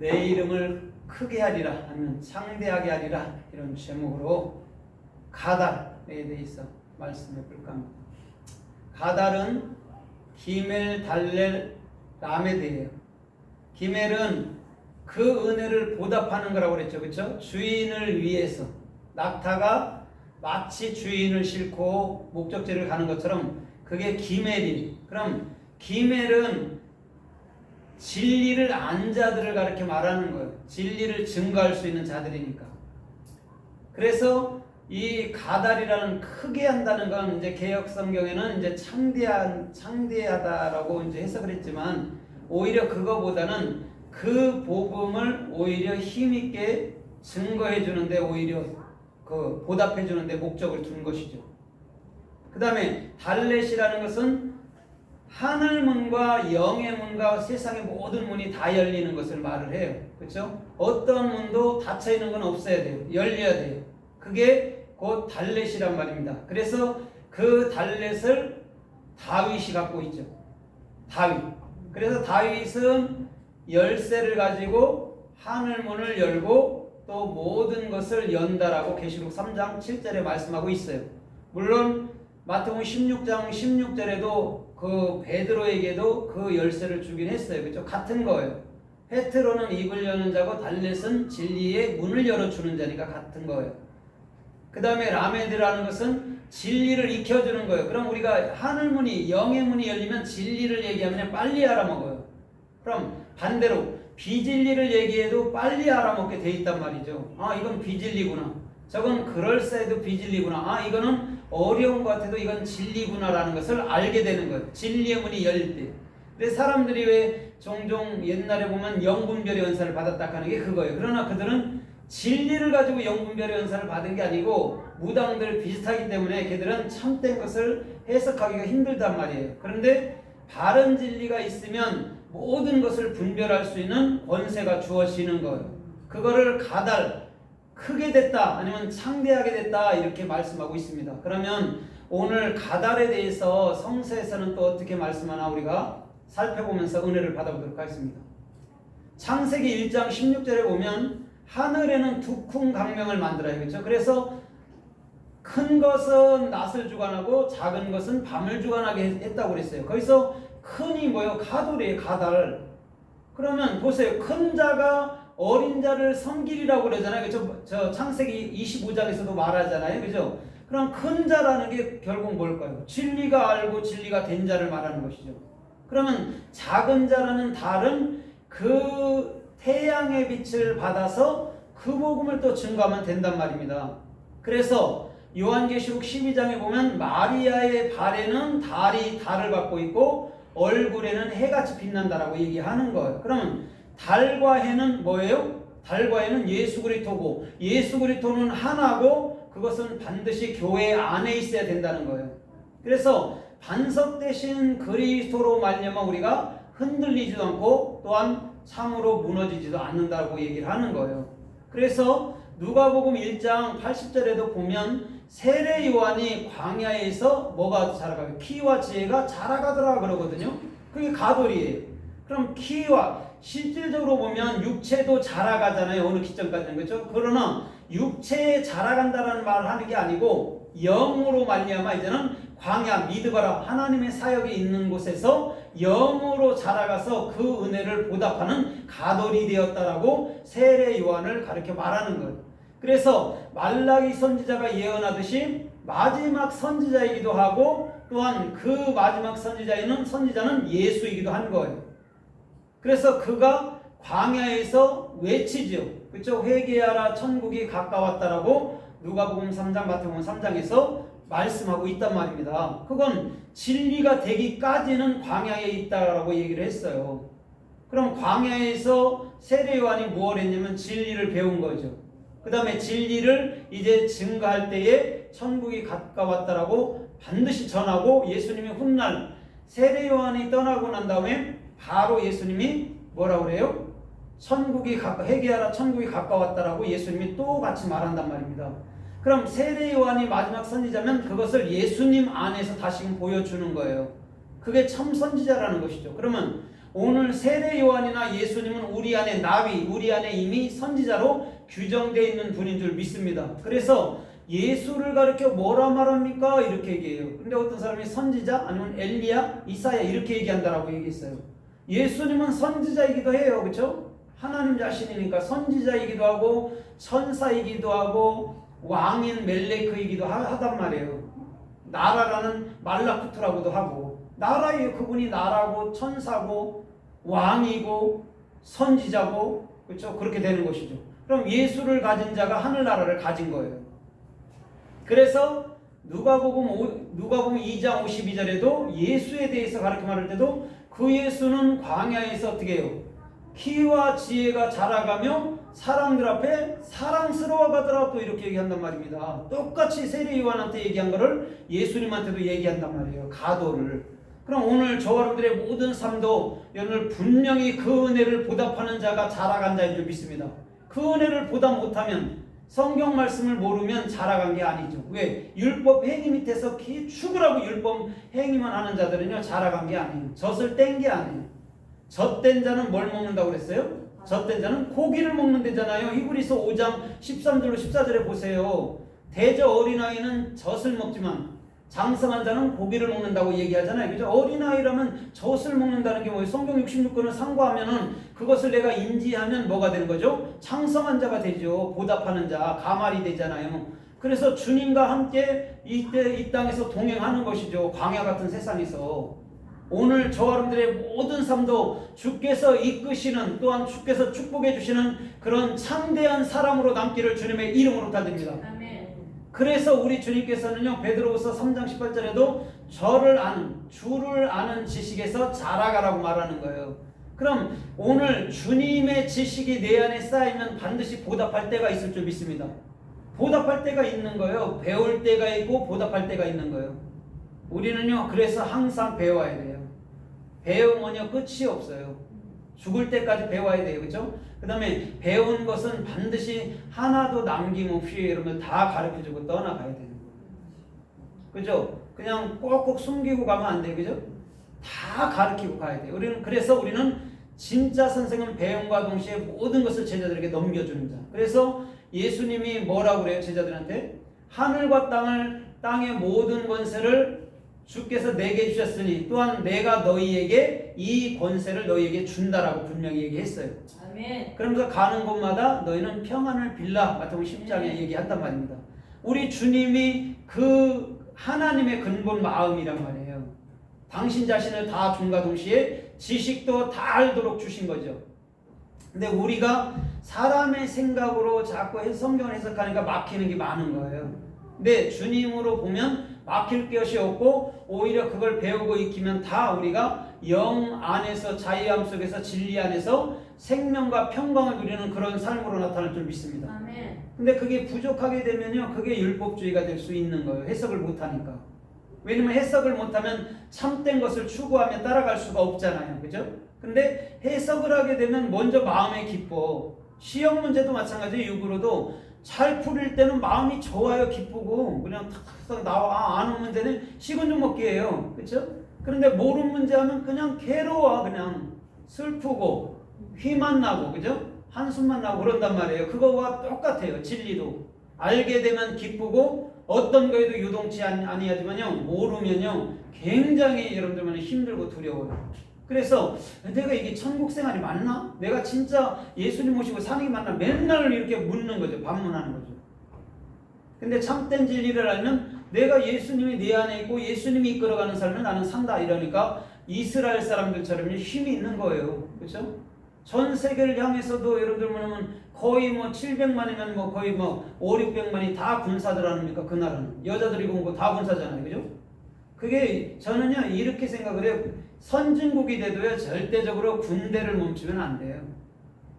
내 이름을 크게 하리라 하면 창대하게 하리라 이런 제목으로 가달에 대해서 말씀해 볼까 합니다. 가달은 기멜 달렐 라메드예요. 기멜은 그 은혜를 보답하는 거라고 그랬죠. 그렇죠? 주인을 위해서 낙타가 마치 주인을 싣고 목적지를 가는 것처럼 그게 기멜이. 그럼 기멜은 진리를 안 자들을 가르쳐 말하는 거예요. 진리를 증거할 수 있는 자들이니까. 그래서 이 가달이라는 크게 한다는 건 이제 개혁 성경에는 이제 창대한 창대하다라고 이제 해석을 했지만 오히려 그거보다는 그 복음을 오히려 힘 있게 증거해 주는데 오히려 그 보답해 주는데 목적을 둔 것이죠. 그다음에 달렛이라는 것은 하늘 문과 영의 문과 세상의 모든 문이 다 열리는 것을 말을 해요. 그렇죠? 어떤 문도 닫혀 있는 건 없어야 돼요. 열려야 돼요. 그게 곧 달렛이란 말입니다. 그래서 그 달렛을 다윗이 갖고 있죠. 다윗. 그래서 다윗은 열쇠를 가지고 하늘 문을 열고 또 모든 것을 연다라고 계시록 3장 7절에 말씀하고 있어요. 물론 마태복음 16장 16절에도 그 베드로에게도 그 열쇠를 주긴 했어요. 그렇죠? 같은 거예요. 페트로는 입을 여는 자고 달렛은 진리의 문을 열어주는 자니까 같은 거예요. 그 다음에 라메드라는 것은 진리를 익혀주는 거예요. 그럼 우리가 하늘 문이 영의 문이 열리면 진리를 얘기하면 빨리 알아먹어요. 그럼 반대로 비진리를 얘기해도 빨리 알아먹게 돼 있단 말이죠. 아 이건 비진리구나. 저건 그럴싸해도 비진리구나. 아 이거는 어려운 것 같아도 이건 진리구나라는 것을 알게 되는 거예요. 진리의 문이 열릴 때. 근데 사람들이 왜 종종 옛날에 보면 영분별의 은사를 받았다 하는 게 그거예요. 그러나 그들은 진리를 가지고 영분별의 은사를 받은 게 아니고 무당들 비슷하기 때문에 걔들은 참된 것을 해석하기가 힘들단 말이에요. 그런데 바른 진리가 있으면 모든 것을 분별할 수 있는 권세가 주어지는 거예요. 그거를 가달 크게 됐다 아니면 창대하게 됐다 이렇게 말씀하고 있습니다. 그러면 오늘 가달에 대해서 성서에서는 또 어떻게 말씀하나 우리가 살펴보면서 은혜를 받아보도록 하겠습니다. 창세기 1장 16절에 보면 하늘에는 두쿵 강명을 만들어요. 그렇죠? 그래서 큰 것은 낮을 주관하고 작은 것은 밤을 주관하게 했다고 그랬어요. 거기서 큰이 뭐예요? 가돌이에요. 가달. 그러면 보세요. 큰 자가 어린 자를 섬기리라고 그러잖아요. 그죠? 저 창세기 25장에서도 말하잖아요. 그죠? 그럼 큰 자라는 게 결국 뭘까요? 진리가 알고 진리가 된 자를 말하는 것이죠. 그러면 작은 자라는 달은 그 태양의 빛을 받아서 그 복음을 또 증거하면 된단 말입니다. 그래서 요한계시록 12장에 보면 마리아의 발에는 달이 달을 받고 있고 얼굴에는 해같이 빛난다라고 얘기하는 거예요. 그러면 달과 해는 뭐예요? 달과 해는 예수 그리스도고 예수 그리스도는 하나고 그것은 반드시 교회 안에 있어야 된다는 거예요. 그래서 반석되신 그리스도로 말미암아 우리가 흔들리지도 않고 또한 참으로 무너지지도 않는다고 얘기를 하는 거예요. 그래서 누가복음 1장 80절에도 보면 세례 요한이 광야에서 뭐가 자라가요? 키와 지혜가 자라가더라 그러거든요. 그게 가돌이에요. 그럼 키와 실질적으로 보면 육체도 자라가잖아요. 어느 기점까지는 그렇죠? 그러나 육체에 자라간다라는 말을 하는 게 아니고 영으로 말미암아 이제는 광야 미드바라 하나님의 사역이 있는 곳에서 영으로 자라가서 그 은혜를 보답하는 가돌이 되었다라고 세례 요한을 가르쳐 말하는 거예요. 그래서 말라기 선지자가 예언하듯이 마지막 선지자이기도 하고 또한 그 마지막 선지자에는 선지자는 예수이기도 한 거예요. 그래서 그가 광야에서 외치지요. 그렇죠? 회개하라 천국이 가까웠다라고 누가복음 3장 마태복음 3장에서 말씀하고 있단 말입니다. 그건 진리가 되기까지는 광야에 있다라고 얘기를 했어요. 그럼 광야에서 세례 요한이 무엇 했냐면 진리를 배운 거죠. 그 다음에 진리를 이제 증거할 때에 천국이 가까웠다라고 반드시 전하고 예수님이 훗날 세례 요한이 떠나고 난 다음에 바로 예수님이 뭐라고 그래요? 천국이 가까 회개하라 천국이 가까웠다라고 예수님이 또 같이 말한단 말입니다. 그럼 세례 요한이 마지막 선지자면 그것을 예수님 안에서 다시금 보여주는 거예요. 그게 참 선지자라는 것이죠. 그러면 오늘 세례 요한이나 예수님은 우리 안에 나비, 우리 안에 이미 선지자로 규정되어 있는 분인 줄 믿습니다. 그래서 예수를 가르쳐 뭐라 말합니까? 이렇게 얘기해요. 근데 어떤 사람이 선지자 아니면 엘리야, 이사야 이렇게 얘기한다라고 얘기했어요. 예수님은 선지자이기도 해요. 그렇죠? 하나님 자신이니까 선지자이기도 하고 천사이기도 하고 왕인 멜레크이기도 하- 하단 말이에요. 나라라는 말라쿠트라고도 하고 나라예요. 그분이 나라고 천사고 왕이고 선지자고 그렇죠? 그렇게 되는 것이죠. 그럼 예수를 가진 자가 하늘나라를 가진 거예요. 그래서 누가복음 오- 누가복음 2장 52절에도 예수에 대해서 가르쳐 말할 때도 그 예수는 광야에서 어떻게 해요? 키와 지혜가 자라가며 사람들 앞에 사랑스러워 가더라 또 이렇게 얘기한단 말입니다. 똑같이 세례 요한한테 얘기한 거를 예수님한테도 얘기한단 말이에요. 가도를. 그럼 오늘 저와 여러분들의 모든 삶도 여러분들 분명히 그 은혜를 보답하는 자가 자라간 자인 줄 믿습니다. 그 은혜를 보답 못하면 성경 말씀을 모르면 자라간 게 아니죠. 왜? 율법 행위 밑에서 기 죽으라고 율법 행위만 하는 자들은요 자라간 게 아니에요. 젖을 뗀 게 아니에요. 젖된 자는 뭘 먹는다고 그랬어요? 젖된 자는 고기를 먹는 데잖아요. 히브리서 5장 13절로 14절에 보세요. 대저 어린아이는 젖을 먹지만 장성한 자는 고기를 먹는다고 얘기하잖아요. 그죠? 어린아이라면 젖을 먹는다는 게 뭐예요? 성경 66권을 상고하면은 그것을 내가 인지하면 뭐가 되는 거죠? 장성한 자가 되죠. 보답하는 자, 가말이 되잖아요. 그래서 주님과 함께 이때 이 땅에서 동행하는 것이죠. 광야 같은 세상에서. 오늘 저와 여러분들의 모든 삶도 주께서 이끄시는 또한 주께서 축복해 주시는 그런 창대한 사람으로 남기를 주님의 이름으로 다드립니다. 그래서 우리 주님께서는요 베드로후서 3장 18절에도 저를 아는 주를 아는 지식에서 자라가라고 말하는 거예요. 그럼 오늘 주님의 지식이 내 안에 쌓이면 반드시 보답할 때가 있을 줄 믿습니다. 보답할 때가 있는 거예요. 배울 때가 있고 보답할 때가 있는 거예요. 우리는요 그래서 항상 배워야 돼요. 배우면요 끝이 없어요. 죽을 때까지 배워야 돼요. 그죠? 그 다음에 배운 것은 반드시 하나도 남김없이 여러분 다 가르쳐 주고 떠나가야 되는 거예요. 그죠? 그냥 꼭꼭 숨기고 가면 안 돼요. 그죠? 다 가르치고 가야 돼요. 우리는 그래서 우리는 진짜 선생은 배움과 동시에 모든 것을 제자들에게 넘겨주는 자. 그래서 예수님이 뭐라고 그래요? 제자들한테 하늘과 땅을 땅의 모든 권세를 주께서 내게 주셨으니 또한 내가 너희에게 이 권세를 너희에게 준다라고 분명히 얘기했어요. 아멘. 그러면서 가는 곳마다 너희는 평안을 빌라 마태복음 10장에 얘기한단 말입니다. 우리 주님이 그 하나님의 근본 마음이란 말이에요. 당신 자신을 다 준과 동시에 지식도 다 알도록 주신 거죠. 근데 우리가 사람의 생각으로 자꾸 해- 성경을 해석하니까 막히는 게 많은 거예요. 근데 주님으로 보면 막힐 것이 없고 오히려 그걸 배우고 익히면 다 우리가 영 안에서 자유함 속에서 진리 안에서 생명과 평강을 누리는 그런 삶으로 나타날 줄 믿습니다. 아멘. 근데 그게 부족하게 되면요, 그게 율법주의가 될 수 있는 거예요. 해석을 못 하니까. 왜냐면 해석을 못하면 참된 것을 추구하며 따라갈 수가 없잖아요. 그죠? 근데 해석을 하게 되면 먼저 마음에 기뻐. 시험 문제도 마찬가지예요. 육으로도 잘 풀릴 때는 마음이 좋아요. 기쁘고. 그냥 탁탁탁 나와. 아, 아는 문제는 식은 죽 먹기예요. 그죠? 그런데 모르는 문제 하면 그냥 괴로워. 그냥 슬프고 휘만 나고. 그죠? 한숨만 나고 그런단 말이에요. 그거와 똑같아요. 진리도. 알게 되면 기쁘고 어떤 거에도 유동치 아니- 아니하지만요. 모르면요. 굉장히 여러분들만 힘들고 두려워요. 그래서 내가 이게 천국 생활이 맞나? 내가 진짜 예수님 모시고 사는 게 맞나? 맨날 이렇게 묻는 거죠. 반문하는 거죠. 근데 참된 진리를 알면 내가 예수님이 내 안에 있고 예수님이 이끌어가는 삶을 나는 산다 이러니까 이스라엘 사람들처럼 힘이 있는 거예요. 그렇죠? 전 세계를 향해서도 여러분들 뭐냐면 거의 뭐 700만이면 뭐 거의 뭐 5, 600만이 다 군사들 아닙니까? 그 나라는 여자들이고 뭐다 군사잖아요. 그죠? 그게 저는요 이렇게 생각을 해요. 선진국이 돼도요 절대적으로 군대를 멈추면 안 돼요.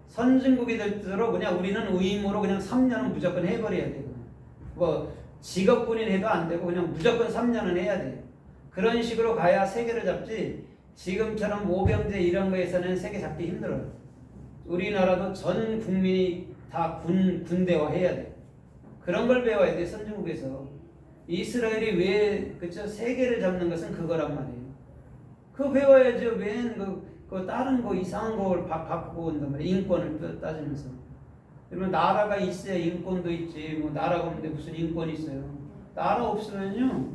선진국이 될수록 그냥 우리는 의무로 그냥 3년은 무조건 해버려야 돼요. 뭐 직업군인 해도 안 되고 그냥 무조건 3년은 해야 돼요. 그런 식으로 가야 세계를 잡지 지금처럼 모병제 이런 거에서는 세계 잡기 힘들어요. 우리나라도 전 국민이 다 군, 군대화 해야 돼. 그런 걸 배워야 돼, 선진국에서. 이스라엘이 왜, 그쵸, 세계를 잡는 것은 그거란 말이에요. 그거 배워야죠. 웬, 그, 그 다른 거 이상한 걸 바, 바꾸고 온단 말이야. 인권을 따- 따지면서. 그러면 나라가 있어야 인권도 있지. 뭐 나라가 없는데 무슨 인권이 있어요. 나라 없으면요.